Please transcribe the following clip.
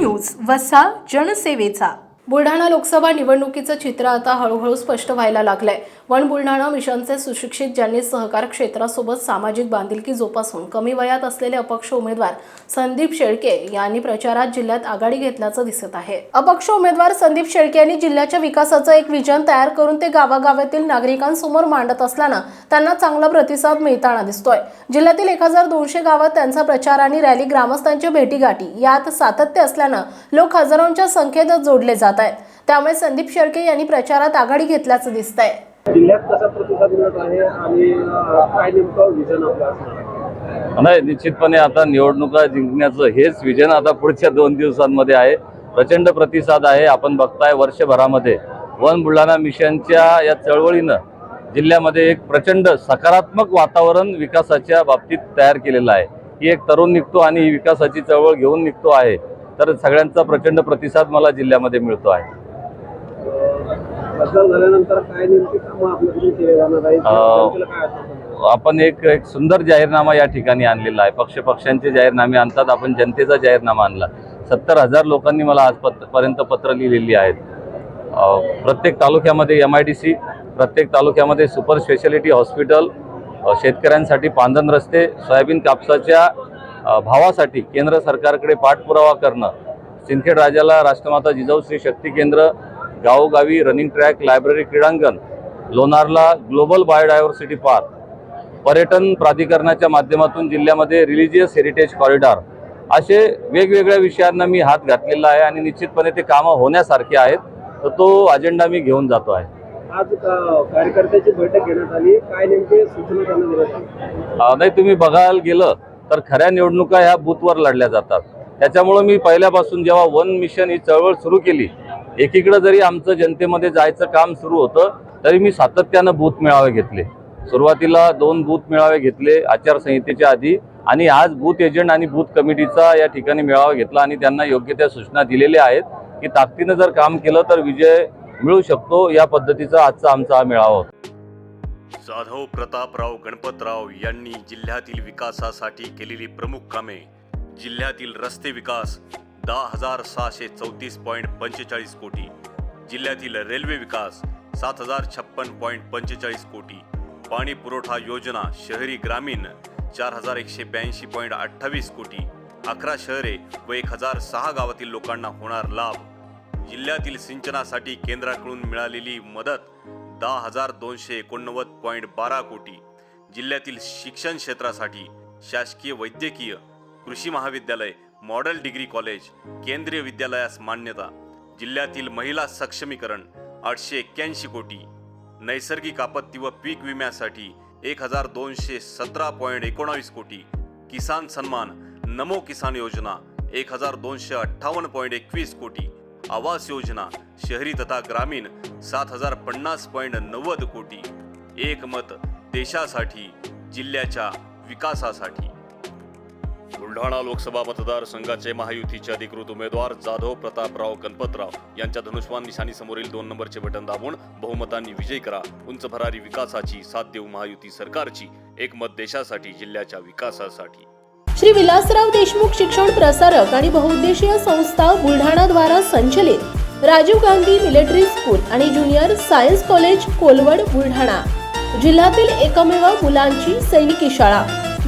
News वसा जनसेवेचा. बुलढाणा लोकसभा निवडणुकीचं चित्र आता हळूहळू स्पष्ट व्हायला लागलंय. वन बुलढाणा मिशनचे सुशिक्षित ज्यांनी सहकार क्षेत्रासोबत सामाजिक बांधिलकी जोपासून कमी वयात असलेले अपक्ष उमेदवार संदीप शेळके यांनी प्रचारात जिल्ह्यात आघाडी घेतल्याचं दिसत आहे. अपक्ष उमेदवार संदीप शेळके यांनी जिल्ह्याच्या विकासाचं एक विजन तयार करून ते गावागावातील नागरिकांसमोर मांडत असल्यानं त्यांना चांगला प्रतिसाद मिळताना दिसतोय. जिल्ह्यातील एक हजार दोनशे गावात त्यांचा प्रचार आणि रॅली ग्रामस्थांच्या भेटीगाठी यात सातत्य असल्यानं लोक हजारोंच्या संख्येत जोडले जात आहेत. त्यामुळे संदीप शेळके यांनी प्रचारात आघाडी घेतल्याचं दिसतंय. जिल्ह्यात कसा प्रतिसाद मिळत आहे आणि काय नेमकं विजन आपलं असणार नाही निश्चितपणे आता निवडणुका जिंकण्याचं हेच विजन आता पुढच्या दोन दिवसांमध्ये आहे. प्रचंड प्रतिसाद आहे. आपण बघताय वर्षभरामध्ये वन बुलढाणा मिशनच्या या चळवळीनं जिल्ह्यामध्ये एक प्रचंड सकारात्मक वातावरण विकासाच्या बाबतीत तयार केलेलं आहे. ही एक तरुण निघतो आणि ही विकासाची चळवळ घेऊन निघतो आहे. तर सगळ्यांचा प्रचंड प्रतिसाद मला जिल्ह्यामध्ये मिळतो आहे. खासदार झाल्यानंतर काय नेमकी कामं आपल्याकडून केले जाणार आहेत? अं, जनतेला काय आश्वासन आपण एक एक सुंदर जाहीरनामा या ठिकाणी आणलेला आहे. पक्ष पक्षांचे जाहीरनामे आणतात आपण जनतेचा जाहीरनामा आणला. सत्तर हजार लोकांनी मला आजपर्यंत पत्र लिहिलेली आहेत. अ, प्रत्येक तालुक्यामध्ये एम आय डी सी प्रत्येक तालुक्यामध्ये सुपर स्पेशालिटी हॉस्पिटल अ, शेतकऱ्यांसाठी पांधन रस्ते सोयाबीन कापसाच्या अ, भावासाठी केंद्र सरकारकडे पाठपुरावा करणं सिंदखेड राजाला राष्ट्रमाता जिजाऊ श्री शक्ती केंद्र गावोगावी रनिंग ट्रॅक लायब्ररी क्रीडांगण लोणारला ग्लोबल बायोडायव्हर्सिटी पार्क पर्यटन प्राधिकरणाच्या माध्यमातून जिल्ह्यामध्ये रिलिजियस हेरिटेज कॉरिडॉर असे वेगवेगळ्या विषयांना मी हात घातलेला आहे आणि निश्चितपणे ते कामं होण्यासारखे आहेत. तर तो अजेंडा मी घेऊन जातो आहे. आज कार्यकर्त्याची बैठक घेण्यात आली. काय नेमके सूचना नाही तुम्ही बघायला गेलं तर खऱ्या निवडणुका ह्या बूथवर लढल्या जातात. त्याच्यामुळं मी पहिल्यापासून जेव्हा वन मिशन ही चळवळ सुरू केली एकीकडे जरी आमचं जनतेमध्ये जायचं काम सुरू होतं तरी मी सातत्यानं बूथ मेळावे घेतले. सुरुवातीला दोन बूथ मेळावे घेतले आचारसंहितेच्या आधी आणि आज बूथ एजंट आणि बूथ कमिटीचा या ठिकाणी मेळावा घेतला आणि त्यांना योग्य त्या सूचना दिलेल्या आहेत की ताकदीनं जर काम केलं तर विजय मिळू शकतो या पद्धतीचा आजचा आमचा हा मेळावा होता. जाधव प्रतापराव गणपतराव यांनी जिल्ह्यातील विकासासाठी केलेली प्रमुख कामे जिल्ह्यातील रस्ते विकास दहा हजार सहाशे चौतीस पॉईंट पंचेचाळीस कोटी. जिल्ह्यातील रेल्वे विकास सात हजार छप्पन पॉईंट पंचेचाळीस कोटी. पाणी पुरवठा योजना शहरी ग्रामीण चार हजार एकशे ब्याऐंशी पॉईंट अठ्ठावीस कोटी. अकरा शहरे व एक हजार सहा गावातील लोकांना होणार लाभ. जिल्ह्यातील सिंचनासाठी केंद्राकडून मिळालेली मदत दहा हजार दोनशे एकोणनव्वद पॉईंट बारा कोटी. जिल्ह्यातील शिक्षण क्षेत्रासाठी शासकीय वैद्यकीय कृषी महाविद्यालय मॉडेल डिग्री कॉलेज केंद्रीय विद्यालयास मान्यता जिल्ह्यातील महिला सक्षमीकरण आठशे एक्क्याऐंशी कोटी. नैसर्गिक आपत्ती व पीक विम्यासाठी एक हजार दोनशे सतरा पॉईंट एकोणावीस कोटी. किसान सन्मान नमो किसान योजना एक हजार दोनशे अठ्ठावन्न पॉईंट एकवीस कोटी. आवास योजना शहरी तथा ग्रामीण सात हजार पन्नास पॉईंट नव्वद कोटी. एकमत देशासाठी जिल्ह्याच्या विकासासाठी. बुलढाणा लोकसभा मतदारसंघाचे महायुतीचे अधिकृत उमेदवार जाधव प्रतापराव गणपतराव यांच्या धनुष्वान निशाणीसमोरील दोन नंबरचे बटन दाबून बहुमतांनी विजय करा. उंच भरारी विकासाची साथ देऊ महायुती सरकारची एक मत देशासाठी जिल्ह्याच्या विकासासाठी. श्री विलासराव देशमुख शिक्षण प्रसारक आणि बहुउद्देशीय संस्था बुलढाणा द्वारा संचलित राजीव गांधी मिलिटरी स्कूल आणि junior science college Kolwad Buldhana. जिल्ह्यातील एकमेव मुलांची सैनिकी शाळा.